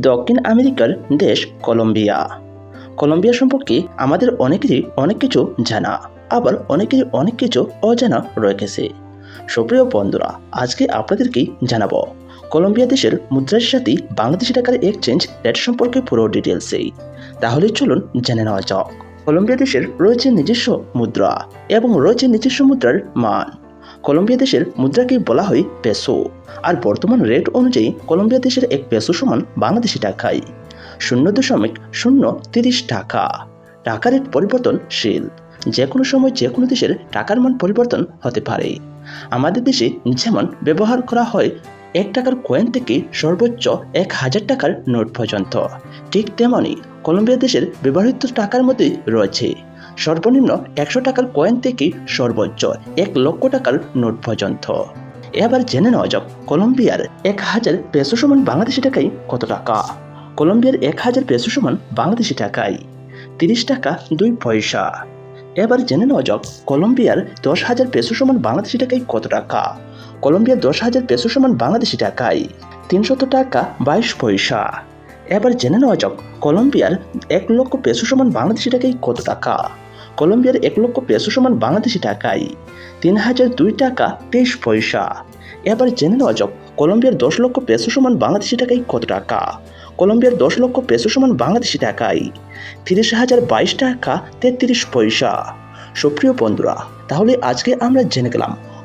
দক্ষিণ আমেরিকার দেশ কলম্বিয়া। কলম্বিয়া সম্পর্কে আমাদের অনেকেরই অনেক কিছু জানা, আবার অনেকেরই অনেক কিছু অজানা রয়ে গেছে সুপ্রিয় বন্ধুরা, আজকে আপনাদেরকে জানাব, কলম্বিয়া দেশের মুদ্রার সাথে বাংলাদেশি টাকার এক্সচেঞ্জ রেট সম্পর্কে পুরো ডিটেলসেই তাহলে চলুন জেনে নেওয়া যাক। কলম্বিয়া দেশের রয়েছে নিজস্ব মুদ্রা এবং রয়েছে নিজস্ব মুদ্রার মান। কলম্বিয়া দেশের মুদ্রাকে বলা হয় পেসো। আর বর্তমান রেট অনুযায়ী কলম্বিয়া দেশের এক পেসো সমান বাংলাদেশি টাকায়। শূন্য দশমিক শূন্য তিরিশ টাকা। টাকা রেট পরিবর্তনশীল যে কোনো সময় যে কোনো দেশের টাকার মান পরিবর্তন হতে পারে। আমাদের দেশে যেমন ব্যবহার করা হয়, এক টাকার কয়েন থেকে সর্বোচ্চ এক হাজার টাকার নোট পর্যন্ত। ঠিক তেমনই কলম্বিয়া দেশের ব্যবহৃত টাকার মধ্যে রয়েছে। সর্বনিম্ন একশো টাকার কয়েন থেকে সর্বোচ্চ এক লক্ষ টাকার নোট পর্যন্ত। এবার জেনে নেওয়া যাক, কলম্বিয়ার এক হাজার পেসো সমান বাংলাদেশি টাকায় কত টাকা? কলম্বিয়ার এক হাজার পেসো সমান বাংলাদেশি টাকায় তিরিশ টাকা দুই পয়সা। এবার জেনে নেওয়া যাক, কলম্বিয়ার দশ হাজার পেসো সমান বাংলাদেশি টাকায় কত টাকা? কলম্বিয়ার দশ হাজার পেসো সমান বাংলাদেশি টাকায় তিনশত টাকা বাইশ পয়সা। এবার জেনে নেওয়া যাক, কলম্বিয়ার এক লক্ষ পেসো সমান বাংলাদেশি টাকায় কত টাকা? কলম্বিয়ার এক লক্ষ পেসো সমান বাংলাদেশি টাকায় তিন হাজার দুই টাকা তেইশ পয়সা। এবার জেনে নেওয়া যাক, কলম্বিয়ার দশ লক্ষ পেসো সমান বাংলাদেশি টাকায় কত টাকা? কলম্বিয়ার দশ লক্ষ পেসো সমান বাংলাদেশি টাকায় তিরিশ হাজার বাইশ টাকা তেত্রিশ পয়সা। সুপ্রিয় বন্ধুরা, তাহলে আজকে আমরা জেনে গেলাম